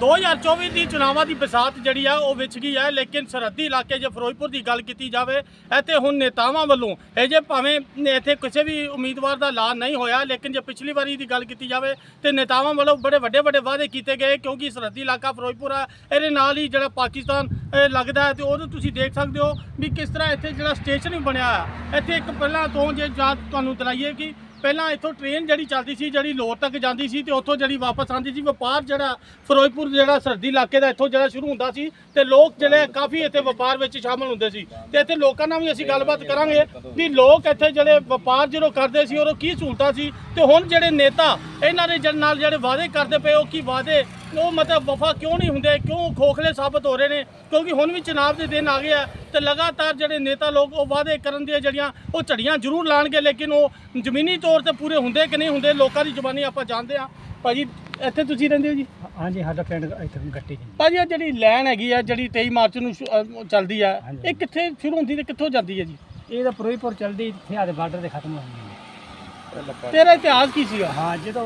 2024 ਦੀ ਚੁਣਾਵਾਂ ਦੀ ਬਸਾਤ ਜਿਹੜੀ ਆ, ਉਹ ਵਿਛ ਗਈ ਹੈ ਲੇਕਿਨ ਸਰਹੱਦੀ ਇਲਾਕੇ ਜੇ ਫਿਰੋਜ਼ਪੁਰ ਦੀ ਗੱਲ ਕੀਤੀ ਜਾਵੇ, ਇੱਥੇ ਹੁਣ ਨੇਤਾਵਾਂ ਵੱਲੋਂ ਇਹ ਜੇ ਭਾਵੇਂ ਇੱਥੇ ਕਿਸੇ ਵੀ ਉਮੀਦਵਾਰ ਦਾ ਲਾ ਨਹੀਂ ਹੋਇਆ, ਲੇਕਿਨ ਜੇ ਪਿਛਲੀ ਵਾਰੀ ਦੀ ਗੱਲ ਕੀਤੀ ਜਾਵੇ, ਤੇ ਨੇਤਾਵਾਂ ਵੱਲੋਂ ਬੜੇ ਵੱਡੇ ਵੱਡੇ ਵਾਅਦੇ ਕੀਤੇ ਗਏ, ਕਿਉਂਕਿ ਸਰਹੱਦੀ ਇਲਾਕਾ ਫਿਰੋਜ਼ਪੁਰ ਆ, ਇਹਦੇ ਨਾਲ ਹੀ ਜਿਹੜਾ ਪਾਕਿਸਤਾਨ ਲੱਗਦਾ ਹੈ, ਤੇ ਉਹਨੂੰ ਤੁਸੀਂ ਦੇਖ ਸਕਦੇ ਹੋ ਵੀ ਕਿਸ ਤਰ੍ਹਾਂ ਇੱਥੇ ਜਿਹੜਾ ਸਟੇਸ਼ਨ ਵੀ ਬਣਿਆ ਆ, ਇੱਥੇ ਇੱਕ ਪਹਿਲਾਂ ਤੋਂ ਜੇ ਯਾਦ ਤੁਹਾਨੂੰ ਦਿਲਾਈਏ ਕਿ ਪਹਿਲਾਂ ਇੱਥੋਂ ਟ੍ਰੇਨ ਜਿਹੜੀ ਚੱਲਦੀ ਸੀ, ਜਿਹੜੀ ਲੋਰ ਤੱਕ ਜਾਂਦੀ ਸੀ ਤੇ ਉੱਥੋਂ ਜਿਹੜੀ ਵਾਪਸ ਆਉਂਦੀ ਸੀ, ਵਪਾਰ ਜਿਹੜਾ ਫਿਰੋਜ਼ਪੁਰ ਜਿਹੜਾ ਸਰਦੀ ਇਲਾਕੇ ਦਾ ਇੱਥੋਂ ਜਿਹੜਾ ਸ਼ੁਰੂ ਹੁੰਦਾ ਸੀ ਤੇ ਲੋਕ ਜਿਹੜੇ ਕਾਫੀ ਇੱਥੇ ਵਪਾਰ ਵਿੱਚ ਸ਼ਾਮਲ ਹੁੰਦੇ ਸੀ ਤੇ ਇੱਥੇ ਲੋਕਾਂ ਨਾਲ ਵੀ ਅਸੀਂ ਗੱਲਬਾਤ ਕਰਾਂਗੇ ਵੀ ਲੋਕ ਇੱਥੇ ਜਿਹੜੇ ਵਪਾਰ ਜਦੋਂ ਕਰਦੇ ਸੀ, ਉਦੋਂ ਕੀ ਸਹੂਲਤਾਂ ਸੀ ਤੇ ਹੁਣ ਜਿਹੜੇ ਨੇਤਾ, ਇਹਨਾਂ ਦੇ ਜਨ, ਨਾਲ ਜਿਹੜੇ ਵਾਅਦੇ ਕਰਦੇ ਪਏ, ਉਹ ਕੀ ਵਾਅਦੇ ਉਹ ਮਤਲਬ ਵਫਾ ਕਿਉਂ ਨਹੀਂ ਹੁੰਦੇ? ਕਿਉਂ ਖੋਖਲੇ ਸਾਬਤ ਹੋ ਰਹੇ ਨੇ? ਕਿਉਂਕਿ ਹੁਣ ਵੀ ਚੁਣਾਵ ਦੇ ਦਿਨ ਆ ਗਏ ਆ ਤੇ ਲਗਾਤਾਰ ਜਿਹੜੇ ਨੇਤਾ ਲੋਕ ਉਹ ਵਾਅਦੇ ਕਰਨ ਦੀਆਂ ਜਿਹੜੀਆਂ ਉਹ ਝੜੀਆਂ ਜ਼ਰੂਰ ਲਾਣਗੇ ਲੇਕਿਨ ਉਹ ਜ਼ਮੀਨੀ ਤੌਰ ਤੇ ਪੂਰੇ ਹੁੰਦੇ ਕਿ ਨਹੀਂ ਹੁੰਦੇ ਲੋਕਾਂ ਦੀ ਜ਼ੁਬਾਨੀ ਆਪਾਂ ਜਾਣਦੇ ਆ ਭਾਜੀ ਇੱਥੇ ਤੁਸੀਂ ਰਹਿੰਦੇ ਹੋ ਜੀ? ਹਾਂਜੀ ਸਾਡਾ ਪਿੰਡ ਇੱਥੇ ਗੱਟੀ ਜੀ ਭਾਜੀ ਇਹ ਜਿਹੜੀ ਲਾਈਨ ਹੈਗੀ ਆ ਜਿਹੜੀ 23 ਮਾਰਚ ਨੂੰ ਸ਼ੁ- ਅਹ ਚੱਲਦੀ ਆ ਹਾਂਜੀ। ਇਹ ਕਿੱਥੇ ਸ਼ੁਰੂ ਹੁੰਦੀ ਤੇ ਕਿੱਥੋਂ ਜਾਂਦੀ ਹੈ ਜੀ? ਇਹ ਤਾਂ ਫਿਰੋਜ਼ਪੁਰ ਚਲਦੀ ਇੱਥੇ ਆਦੇ ਬਾਰਡਰ ਤੇ ਖਤਮ ਹੋ ਜਾਂਦੀ ਤੇਰਾ ਇਤਿਹਾਸ ਕੀ ਸੀਗਾ? ਹਾਂ ਜਦੋਂ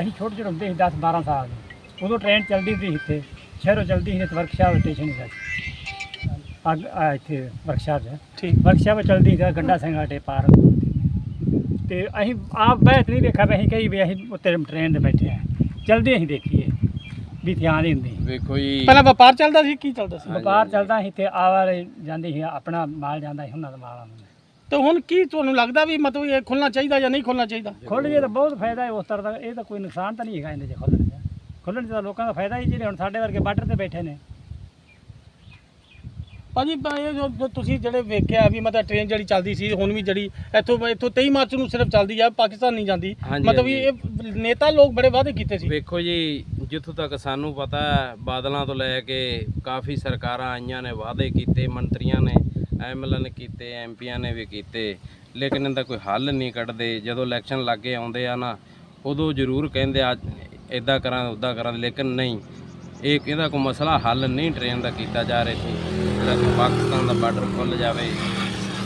ਅਸੀਂ ਛੋਟੇ ਛੋਟੇ ਹੁੰਦੇ ਸੀ 10 12 ਸਾਲ। ਦੇ ਉਦੋਂ ਟ੍ਰੇਨ ਚੱਲਦੀ ਸੀ ਇੱਥੇ ਸ਼ਹਿਰੋਂ ਚੱਲਦੀ ਸੀ ਵਰਕਸ਼ਾਪ ਸਟੇਸ਼ਨ ਸੀ ਅੱਗ ਆ ਇੱਥੇ ਵਰਕਸ਼ਾਪ ਹੈ ਠੀਕ। ਵਰਕਸ਼ਾਪ ਚੱਲਦੀ ਸੀ ਗੰਡਾ ਸਿੰਘ ਆਟੇ ਪਾਰ ਤੇ ਅਸੀਂ ਆਪ ਬਹਿਤ ਨਹੀਂ ਵੇਖਿਆ ਵੀ ਅਸੀਂ ਕਹੀ ਵੀ ਅਸੀਂ ਉੱਤੇ ਟ੍ਰੇਨ ਤੇ ਬੈਠੇ ਆ ਜਲਦੀ ਅਸੀਂ ਦੇਖੀਏ ਵੀ ਧਿਆਨ ਹੀ ਹੁੰਦੀ ਵੇਖੋ ਜੀ। ਪਹਿਲਾਂ ਵਪਾਰ ਚੱਲਦਾ ਸੀ ਕੀ ਚੱਲਦਾ ਸੀ? ਵਪਾਰ। ਚੱਲਦਾ ਸੀ ਤੇ ਆਵਾਰੇ ਜਾਂਦੀ ਸੀ ਆਪਣਾ ਮਾਲ ਜਾਂਦਾ ਸੀ ਉਹਨਾਂ ਦਾ ਮਾਲ ਆਉਂਦਾ ਤੇ ਹੁਣ ਕੀ ਤੁਹਾਨੂੰ ਲੱਗਦਾ ਵੀ ਮਤਲਬ ਇਹ ਖੁੱਲਣਾ ਚਾਹੀਦਾ ਜਾਂ ਨਹੀਂ ਖੁੱਲਣਾ ਚਾਹੀਦਾ? ਖੁੱਲ ਜੇ ਤਾਂ ਬਹੁਤ ਫਾਇਦਾ ਹੈ ਉਸ ਤਰ੍ਹਾਂ ਦਾ ਇਹ ਤਾਂ ਕੋਈ ਨੁਕਸਾਨ ਤਾਂ ਨਹੀਂ ਹੈਗਾ ਇਹਦੇ 'ਚ ਖੁੱਲਣ ਖੁੱਲਣ 'ਚ ਤਾਂ ਲੋਕਾਂ ਦਾ ਫਾਇਦਾ ਹੀ ਜਿਹੜੇ ਹੁਣ ਸਾਡੇ ਵਰਗੇ ਬਾਰਡਰ ਤੇ ਬੈਠੇ ਨੇ। ਭਾਜੀ ਇਹ ਜੋ ਜੋ ਤੁਸੀਂ ਜਿਹੜੇ ਵੇਖਿਆ ਵੀ ਮਤਲਬ ਟ੍ਰੇਨ ਜਿਹੜੀ ਚੱਲਦੀ ਸੀ ਹੁਣ ਵੀ ਜਿਹੜੀ ਇੱਥੋਂ ਇੱਥੋਂ 23 ਮਾਰਚ ਨੂੰ ਸਿਰਫ ਚੱਲਦੀ ਆ ਪਾਕਿਸਤਾਨ ਨਹੀਂ ਜਾਂਦੀ। ਹਾਂਜੀ, ਮਤਲਬ ਵੀ ਇਹ ਨੇਤਾ ਲੋਕ ਬੜੇ ਵਾਅਦੇ ਕੀਤੇ ਸੀ। ਵੇਖੋ ਜੀ ਜਿੱਥੋਂ ਤੱਕ ਸਾਨੂੰ ਪਤਾ ਹੈ ਬਾਦਲਾਂ ਤੋਂ ਲੈ ਕੇ ਕਾਫੀ ਸਰਕਾਰਾਂ ਆਈਆਂ ਨੇ ਵਾਅਦੇ ਕੀਤੇ ਮੰਤਰੀਆਂ ਨੇ ਐਮਐਲਏ ਨੇ ਕੀਤੇ ਐਮਪੀਆਂ ਨੇ ਵੀ ਕੀਤੇ। ਲੇਕਿਨ ਇਹਦਾ ਕੋਈ ਹੱਲ ਨਹੀਂ ਕੱਢਦੇ। ਜਦੋਂ ਇਲੈਕਸ਼ਨ ਲੱਗੇ ਆਉਂਦੇ ਆ ਨਾ ਉਦੋਂ ਜ਼ਰੂਰ ਕਹਿੰਦੇ ਆ ਇਦਾਂ ਕਰਾਂ ਉਦਾਂ ਕਰਾਂ ਲੇਕਿਨ ਨਹੀਂ। ਇਹ ਇਹਦਾ ਕੋਈ ਮਸਲਾ ਹੱਲ ਨਹੀਂ ਟ੍ਰੇਨ ਦਾ ਕੀਤਾ ਜਾ ਰਿਹਾ ਸੀ। ਜਿਹੜਾ ਪਾਕਿਸਤਾਨ ਦਾ ਬਾਰਡਰ ਖੁੱਲ ਜਾਵੇ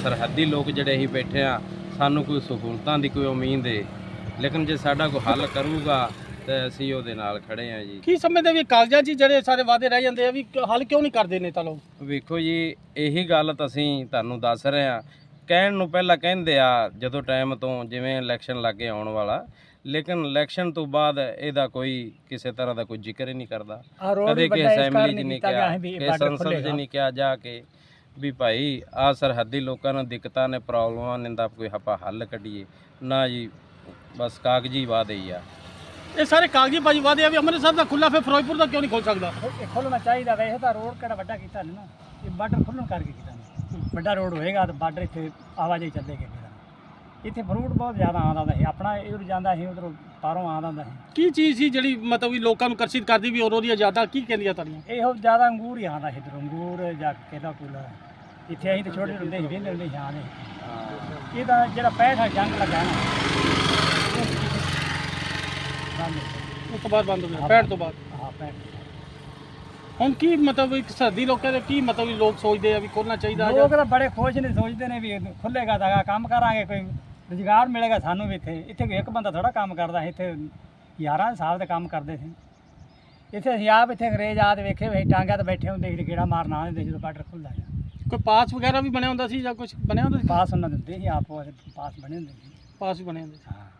ਸਰਹੱਦੀ ਲੋਕ ਜਿਹੜੇ ਅਸੀਂ ਬੈਠੇ ਆ ਸਾਨੂੰ ਕੋਈ ਸਹੂਲਤਾਂ ਦੀ ਕੋਈ ਉਮੀਦ ਹੈ ਲੇਕਿਨ ਜੇ ਸਾਡਾ ਕੋਈ ਹੱਲ ਕਰੂਗਾ ਤੇ ਅਸੀਂ ਉਹਦੇ ਨਾਲ ਖੜੇ ਆ ਜੀ। ਕੀ ਸਮਝਦੇ ਵੀ ਕਾਗਜ਼ਾਂ 'ਚ ਹੀ ਜਿਹੜੇ ਸਾਰੇ ਵਾਅਦੇ ਰਹਿ ਜਾਂਦੇ ਆ ਵੀ ਹੱਲ ਕਿਉਂ ਨਹੀਂ ਕਰਦੇ ਨੇਤਾ ਲੋਕ? ਵੇਖੋ ਜੀ ਇਹੀ ਗੱਲ ਤਾਂ ਅਸੀਂ ਤੁਹਾਨੂੰ ਦੱਸ ਰਹੇ ਆ ਕਹਿਣ ਨੂੰ ਪਹਿਲਾਂ ਕਹਿੰਦੇ ਆ ਜਦੋਂ ਟਾਈਮ ਤੋਂ ਜਿਵੇਂ ਇਲੈਕਸ਼ਨ ਲੱਗੇ ਆਉਣ ਵਾਲਾ ਲੇਕਿਨ ਇਲੈਕਸ਼ਨ ਤੋਂ ਬਾਅਦ ਇਹਦਾ ਕੋਈ ਕਿਸੇ ਤਰ੍ਹਾਂ ਦਾ ਕੋਈ ਜ਼ਿਕਰ ਹੀ ਨਹੀਂ ਕਰਦਾ। ਕਦੇ ਇਸ ਅਸੈਂਬਲੀ ਕਾਰਨ ਨਹੀਂ ਕਿਹਾ ਕਿ ਸੰਸਦ ਖੁੱਲੇਗਾ ਨਹੀਂ ਕਿਹਾ ਜਾ ਕੇ ਵੀ ਭਾਈ ਆ ਸਰਹੱਦੀ ਲੋਕਾਂ ਨੂੰ ਦਿੱਕਤਾਂ ਨੇ ਪ੍ਰੋਬਲਮਾਂ ਨੇ ਦਾ ਕੋਈ ਆਪਾਂ ਹੱਲ ਕੱਢੀਏ। ਨਾ ਜੀ ਬਸ ਕਾਗਜ਼ੀ ਵਾਅਦੇ ਹੀ ਆ। ਇਹ ਸਾਰੇ ਕਾਗਜ਼ੀ ਭਾਜੀ ਵਾਅਦੇ ਆ ਵੀ ਅੰਮ੍ਰਿਤਸਰ ਦਾ ਖੁੱਲਾ ਫਿਰ ਫਿਰੋਜ਼ਪੁਰ ਦਾ ਕਿਉਂ ਨਹੀਂ ਖੁੱਲ ਸਕਦਾ? ਖੋਲਣਾ ਚਾਹੀਦਾ ਵੈਸੇ ਤਾਂ ਰੋਡ ਕਿਹੜਾ ਵੱਡਾ ਕੀਤਾ ਨੇ ਨਾ। ਇਹ ਬਾਰਡਰ ਖੁੱਲਣ ਕਰਕੇ ਕੀਤਾ ਨੇ। ਵੱਡਾ ਰੋਡ ਹੋਏਗਾ ਤਾਂ ਬਾਰਡਰ ਇੱਥੇ ਆਵਾਜਾਈ ਚੱਲੇਗੀ। ਇੱਥੇ ਫਰੂਟ ਬਹੁਤ ਜ਼ਿਆਦਾ ਆਉਂਦਾ ਹੁੰਦਾ ਸੀ। ਆਪਣਾ ਇਧਰ ਜਾਂਦਾ ਸੀ ਉਧਰੋਂ ਪਾਰੋਂ ਆਉਂਦਾ ਹੁੰਦਾ ਸੀ। ਕੀ ਚੀਜ਼ ਸੀ ਜਿਹੜੀ ਮਤਲਬ ਵੀ ਲੋਕਾਂ ਨੂੰ ਆਕਰਸ਼ਿਤ ਕਰਦੀ ਵੀ ਉਦੋਂ ਦੀਆਂ ਜ਼ਿਆਦਾ ਕੀ ਕਹਿੰਦੀਆਂ ਤੁਹਾਡੀਆਂ? ਇਹੋ ਜ਼ਿਆਦਾ ਅੰਗੂਰ ਹੀ ਆਉਂਦਾ ਸੀ ਇੱਧਰੋਂ ਅੰਗੂਰ ਜਾਂ ਕੇਲਾ ਕੂਲਾ ਇੱਥੇ ਅਸੀਂ ਤਾਂ ਛੋਟੇ ਹੁੰਦੇ ਸੀ ਵੇਂਦੇ ਹੁੰਦੇ ਸੀ ਇਹ ਤਾਂ ਜਿਹੜਾ 65 ਜੰਗ ਲੱਗਾ ਨਾ। ਬੰਦ ਉਸ ਤੋਂ ਬਾਅਦ ਬੰਦ ਹੋ ਗਿਆ 65 ਤੋਂ ਬਾਅਦ? ਹਾਂ 65 ਹੁਣ ਕੀ ਮਤਲਬ ਇੱਕ ਸਰਦੀ ਲੋਕਾਂ ਦੇ ਕੀ ਮਤਲਬ ਵੀ ਲੋਕ ਸੋਚਦੇ ਆ ਵੀ ਖੋਲਣਾ ਚਾਹੀਦਾ ਜਾਂ ਲੋਕ ਤਾਂ ਬੜੇ ਖੁਸ਼ ਨੇ ਸੋਚਦੇ ਨੇ ਵੀ ਖੁੱਲੇਗਾ ਤਾਂ ਕੰਮ ਕਰਾਂਗੇ ਕੋਈ। ਰੁਜ਼ਗਾਰ ਮਿਲੇਗਾ ਸਾਨੂੰ ਵੀ ਇੱਥੇ। ਇੱਥੇ ਕੋਈ ਇੱਕ ਬੰਦਾ ਥੋੜਾ ਕੰਮ ਕਰਦਾ ਸੀ, ਇੱਥੇ 11 ਸਾਲ ਦੇ ਕੰਮ ਕਰਦੇ ਸੀ। ਇੱਥੇ ਅਸੀਂ ਆਪ ਇੱਥੇ ਅੰਗਰੇਜ਼ ਆਦ ਵੇਖੇ ਵੇ ਟਾਂਗਾ ਤੇ ਬੈਠੇ ਹੁੰਦੇ ਸੀ ਗੇੜਾ ਮਾਰਨ ਆਉਂਦੇ ਜਦੋਂ ਬਾਰਡਰ ਖੁੱਲਦਾ ਸੀ। ਕੋਈ ਪਾਸ ਵਗੈਰਾ ਵੀ ਬਣਿਆ ਹੁੰਦਾ ਸੀ ਜਾਂ ਕੁਝ ਬਣਿਆ ਹੁੰਦਾ ਸੀ? ਪਾਸ ਉਹਨਾਂ ਦਿੰਦੇ ਸੀ ਆਪ ਉਹ ਪਾਸ ਬਣੇ ਹੁੰਦੇ ਸੀ। ਪਾਸ ਵੀ ਬਣਿਆ ਹੁੰਦਾ ਸੀ। ਹਾਂ।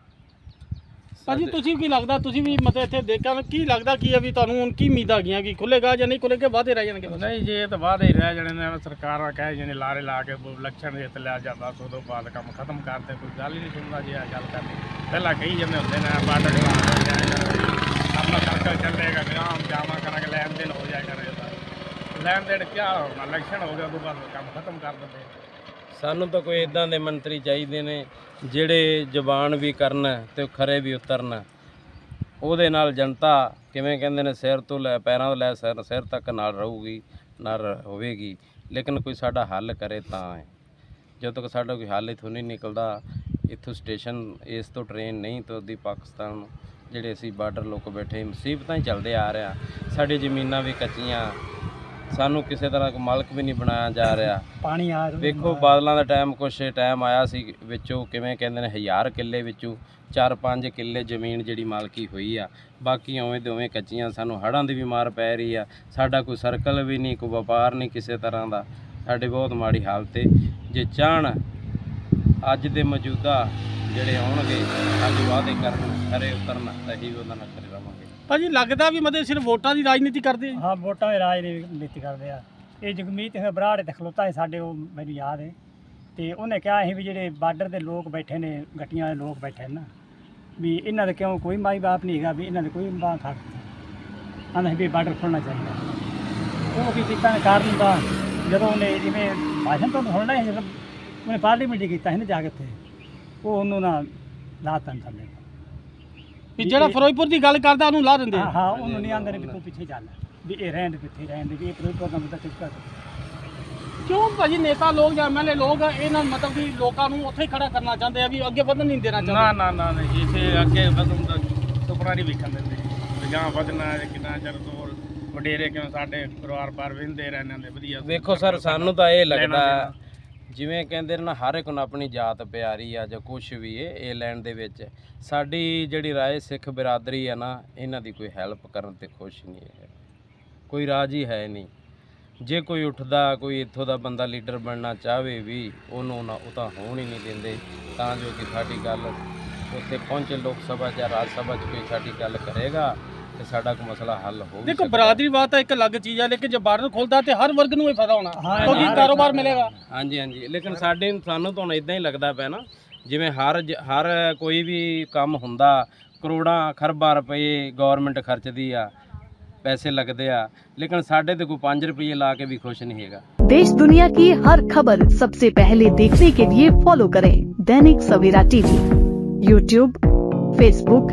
ਭਾਜੀ ਤੁਸੀਂ ਕੀ ਲੱਗਦਾ ਤੁਸੀਂ ਵੀ ਮਤਲਬ ਇੱਥੇ ਦੇਖਿਆ ਕੀ ਲੱਗਦਾ ਕੀ ਹੈ ਵੀ ਤੁਹਾਨੂੰ ਹੁਣ ਕੀ ਉਮੀਦ ਆ ਗਈਆਂ ਕਿ ਖੁੱਲੇਗਾ ਜਾਂ ਨਹੀਂ ਖੁੱਲੇਗਾ ਵਾਅਦੇ ਰਹਿ ਜਾਣਗੇ ਬਸ? ਨਹੀਂ ਜੇ ਇਹ ਤਾਂ ਵਾਅਦੇ ਹੀ ਰਹਿ ਜਾਣੇ ਨੇ ਐਵੇਂ ਸਰਕਾਰਾਂ ਕਹਿ ਜਾਣੇ ਲਾਰੇ ਲਾ ਕੇ ਇਲੈਕਸ਼ਨ ਜਿੱਤ ਲਿਆ ਜਾਂ ਬਸ ਉਦੋਂ ਬਾਅਦ ਕੰਮ ਖਤਮ ਕਰਦੇ ਕੋਈ ਗੱਲ ਹੀ ਨਹੀਂ ਸੁਣਦਾ ਜੀ ਇਹ ਗੱਲ ਕਰਨੀ ਪਹਿਲਾਂ ਕਹੀ ਜਾਂਦੇ ਹੁੰਦੇ ਨੇ ਖਿਲਾਫ ਆਪਣਾ ਸਰਕਲ ਚੱਲੇਗਾ ਗਾਮ ਜਾਮਾ ਕਰਾਂਗੇ ਲੈਣ ਦੇਣ ਹੋ ਕਰੇਗਾ ਲੈਣ ਦੇਣ ਕਿਆ ਹੋਣਾ ਇਲੈਕਸ਼ਨ ਹੋ ਗਿਆ ਉਦੋਂ ਬਾਅਦ ਕੰਮ ਖਤਮ ਕਰ ਦਿੰਦੇ ਸਾਨੂੰ ਤਾਂ ਕੋਈ ਇਦਾਂ ਦੇ ਮੰਤਰੀ ਚਾਹੀਦੇ ਨੇ ਜਿਹੜੇ ਜ਼ਬਾਨ ਵੀ ਕਰਨ ਤੇ ਖਰੇ ਵੀ ਉਤਰਨ। ਉਹਦੇ ਨਾਲ ਜਨਤਾ ਕਿਵੇਂ ਕਹਿੰਦੇ ਨੇ, ਸਿਰ ਤੋਂ ਲੈ, ਪੈਰਾਂ ਤੋਂ ਲੈ ਸਿਰ ਸਿਰ ਤੱਕ ਨਾਲ ਰਹੂਗੀ, ਨਾਲ ਹੋਵੇਗੀ। ਲੇਕਿਨ ਕੋਈ ਸਾਡਾ ਹੱਲ ਕਰੇ ਤਾਂ ਹੈ। ਜਦੋਂ ਤੱਕ ਸਾਡਾ ਕੋਈ ਹੱਲ ਇਥੋਂ ਨਹੀਂ ਨਿਕਲਦਾ, ਇੱਥੋਂ ਸਟੇਸ਼ਨ, ਇਸ ਤੋਂ ਟ੍ਰੇਨ ਨਹੀਂ ਤੁਰਦੀ ਪਾਕਿਸਤਾਨ, ਜਿਹੜੇ ਅਸੀਂ ਬਾਰਡਰ ਲੋਕ ਬੈਠੇ, ਮੁਸੀਬਤਾਂ ਹੀ ਚੱਲਦੇ ਆ ਰਿਹਾ ਸਾਡੀ ਜ਼ਮੀਨਾਂ ਵੀ ਕੱਚੀਆਂ ਸਾਨੂੰ ਕਿਸੇ ਤਰ੍ਹਾਂ ਕੋਈ ਮਾਲਕ ਵੀ ਨਹੀਂ ਬਣਾਇਆ ਜਾ ਰਿਹਾ। ਪਾਣੀ ਆ ਵੇਖੋ ਬਾਦਲਾਂ ਦਾ ਟਾਈਮ ਕੁਛ ਟਾਈਮ ਆਇਆ ਸੀ ਵਿੱਚੋਂ ਕਿਵੇਂ ਕਹਿੰਦੇ ਨੇ ਹਜ਼ਾਰ ਕਿੱਲੇ ਵਿੱਚੋਂ 4-5 ਕਿੱਲੇ ਜ਼ਮੀਨ ਜਿਹੜੀ ਮਾਲਕੀ ਹੋਈ ਆ। ਬਾਕੀ ਉਵੇਂ ਦੇ ਉਵੇਂ ਕੱਚੀਆਂ ਸਾਨੂੰ ਹੜ੍ਹਾਂ ਦੀ ਵੀ ਮਾਰ ਪੈ ਰਹੀ ਆ। ਸਾਡਾ ਕੋਈ ਸਰਕਲ ਵੀ ਨਹੀਂ ਕੋਈ ਵਪਾਰ ਨਹੀਂ ਕਿਸੇ ਤਰ੍ਹਾਂ ਦਾ। ਸਾਡੀ ਬਹੁਤ ਮਾੜੀ ਹਾਲਤ ਹੈ ਜੇ ਚਾਹਣ ਅੱਜ ਦੇ ਮੌਜੂਦਾ ਜਿਹੜੇ ਆਉਣਗੇ ਅੱਜ ਵਾਅਦੇ ਕਰਨ ਖਰੇ ਉਤਰਨ ਤਾਂ ਹੀ ਉਹਨਾਂ ਨਾਲ ਖਰੇ ਰਵਾਂਗੇ। ਭਾਜੀ, ਲੱਗਦਾ ਵੀ ਮਤਲਬ ਸਿਰਫ ਵੋਟਾਂ ਦੀ ਰਾਜਨੀਤੀ ਕਰਦੇ ਆ ਹਾਂ, ਵੋਟਾਂ ਦੀ ਰਾਜਨੀਤੀ ਕਰਦੇ ਆ। ਇਹ ਜਗਮੀਤ ਸਿੰਘ ਬਰਾੜ ਤੇ ਖਲੋਤਾ ਹੈ ਸਾਡੇ, ਉਹ ਮੈਨੂੰ ਯਾਦ ਹੈ। ਤੇ ਉਹਨੇ ਕਿਹਾ ਸੀ ਵੀ ਜਿਹੜੇ ਬਾਰਡਰ ਦੇ ਲੋਕ ਬੈਠੇ ਨੇ, ਗੱਟੀਆਂ ਦੇ ਲੋਕ ਬੈਠੇ ਨੇ ਨਾ, ਵੀ ਇਹਨਾਂ ਦਾ ਕਿਉਂ ਕੋਈ ਮਾਈ ਬਾਪ ਨਹੀਂ ਹੈਗਾ, ਵੀ ਇਹਨਾਂ ਦੇ ਕੋਈ ਬਾਂਹ ਖੜ ਆਂਦਾ ਵੀ ਬਾਰਡਰ ਖੋਲਣਾ ਚਾਹੀਦਾ। ਉਹ ਕੀ ਕੀਤਾ ਨੇ ਕਾਰਨ ਦਾ, ਜਦੋਂ ਉਹਨੇ ਜਿਵੇਂ ਭਾਸ਼ਣ ਤੋਂ ਸੁਣਨਾ ਸੀ, ਜਦੋਂ ਉਹਨੇ ਪਾਰਲੀਮੈਂਟ 'ਚ ਕੀਤਾ ਸੀ ਨਾ ਜਾ ਕੇ ਉੱਥੇ, ਉਹ ਉਹਨੂੰ ਨਾ ਲਾਤਾਂ ਥੱਲੇ। ਵੀ ਜਿਹੜਾ ਫਿਰੋਜ਼ਪੁਰ ਦੀ ਗੱਲ ਕਰਦਾ ਉਹਨੂੰ ਲਾ ਦਿੰਦੇ ਹਾਂ ਆ। ਹਾਂ ਉਹਨੂੰ ਨਹੀਂ ਆਂਦੇ ਨੇ ਵੀ ਤੂੰ ਪਿੱਛੇ ਚੱਲ। ਵੀ ਇਹ ਰਹਿਣ ਦੇ ਪਿੱਛੇ ਰਹਿਣ ਦੇ ਵੀ ਇਹ ਪ੍ਰੋਗਰਾਮ ਕੰਮ ਤਾਂ ਚੁੱਕਾ ਕਿਉਂ ਭਾਜੀ ਨੇਤਾ ਲੋਕ ਜਾਂ ਐਮਐਲਏ ਲੋਕ ਇਹਨਾਂ ਮਤਲਬ ਕਿ ਲੋਕਾਂ ਨੂੰ ਉੱਥੇ ਹੀ ਖੜਾ ਕਰਨਾ ਚਾਹੁੰਦੇ ਆ ਵੀ ਅੱਗੇ ਵਧਣ ਨਹੀਂ ਦੇਣਾ ਨਾ ਚਾਹੁੰਦੇ। ਨਾ ਨਾ ਨਹੀਂ ਇਸੇ ਅੱਗੇ ਵਧਣ ਦਾ ਸੁਪਨਾ ਨਹੀਂ ਵੇਖਣ ਦਿੰਦੇ। ਵੀ ਗਾਂ ਵਧਣਾ ਹੈ, ਕਿੰਨਾ ਚਿਰ ਤੋਂ ਵਡੇਰੇ ਕਿਉਂ ਸਾਡੇ ਪਰਿਵਾਰ ਪਰ ਵਿੰਦੇ ਰਹਿੰਦੇ ਨੇ ਵਧੀਆ ਵੇਖੋ ਸਰ ਸਾਨੂੰ ਤਾਂ ਇਹ ਲੱਗਦਾ। ਜਿਵੇਂ ਕਹਿੰਦੇ ਨੇ ਨਾ, ਹਰ ਇੱਕ ਨੂੰ ਆਪਣੀ ਜਾਤ ਪਿਆਰੀ ਆ ਜਾਂ ਕੁਝ ਵੀ ਹੈ ਇਹ ਲੈਣ ਦੇ ਵਿੱਚ। ਸਾਡੀ ਜਿਹੜੀ ਰਾਏ ਸਿੱਖ ਬਰਾਦਰੀ ਆ ਨਾ, ਇਹਨਾਂ ਦੀ ਕੋਈ ਹੈਲਪ ਕਰਨ ਤੇ ਖੁਸ਼ ਨਹੀਂ ਹੈ ਕੋਈ ਰਾਜੀ ਹੈ ਨਹੀਂ। ਜੇ ਕੋਈ ਉੱਠਦਾ, ਕੋਈ ਇੱਥੋਂ ਦਾ ਬੰਦਾ ਲੀਡਰ ਬਣਨਾ ਚਾਹਵੇ ਵੀ, ਉਹਨੂੰ ਨਾ, ਉਹ ਤਾਂ ਹੋਣ ਹੀ ਨਹੀਂ ਦਿੰਦੇ। ਤਾਂ ਜੋ ਕਿ ਸਾਡੀ ਗੱਲ ਉੱਥੇ ਪਹੁੰਚੇ, ਲੋਕ ਸਭਾ ਜਾਂ ਰਾਜ ਸਭਾ 'ਚ ਕੋਈ ਸਾਡੀ ਗੱਲ ਕਰੇਗਾ। ਤੇ ਸਾਡਾ ਕੋਈ ਮਸਲਾ ਹੱਲ ਹੋ ਵੀ ਦੇਖੋ ਸਕਦਾ। ਬਰਾਦਰੀਵਾਦ ਤਾਂ ਇੱਕ ਅਲੱਗ ਚੀਜ਼ ਹੈ ਲੇਕਿਨ ਜੇ ਬਾਰਡਰ ਖੁੱਲਦਾ ਤੇ ਹਰ ਵਰਗ ਨੂੰ ਹੀ ਫਾਇਦਾ ਹੋਣਾ ਹਾਂ, ਕਿਉਂਕਿ ਹਰ ਕਾਰੋਬਾਰ ਇੱਕ ਨੂੰ ਮਿਲੇਗਾ ਹਾਂਜੀ ਹਾਂਜੀ ਲੇਕਿਨ ਸਾਡੇ ਸਾਨੂੰ ਤਾਂ ਹੁਣ ਇਦਾਂ ਹੀ ਲੱਗਦਾ ਪਿਆ ਨਾ ਜਿਵੇਂ ਹਰ ਜ- ਹਰ ਕੋਈ ਵੀ ਕੰਮ ਹੁੰਦਾ ਕਰੋੜਾਂ ਖਰਬਾਂ ਰੁਪਏ ਗਵਰਨਮੈਂਟ ਖਰਚਦੀ ਆ ਪੈਸੇ ਲੱਗਦੇ ਆ ਲੇਕਿਨ ਸਾਡੇ ਤੇ ਕੋਈ 5 ਰੁਪਏ ਲਾ ਕੇ ਵੀ ਖੁਸ਼ ਨਹੀਂ ਹੈਗਾ देश दुनिया की हर खबर सबसे पहले देखने के लिए फॉलो करें Dainik Savera TV YouTube Facebook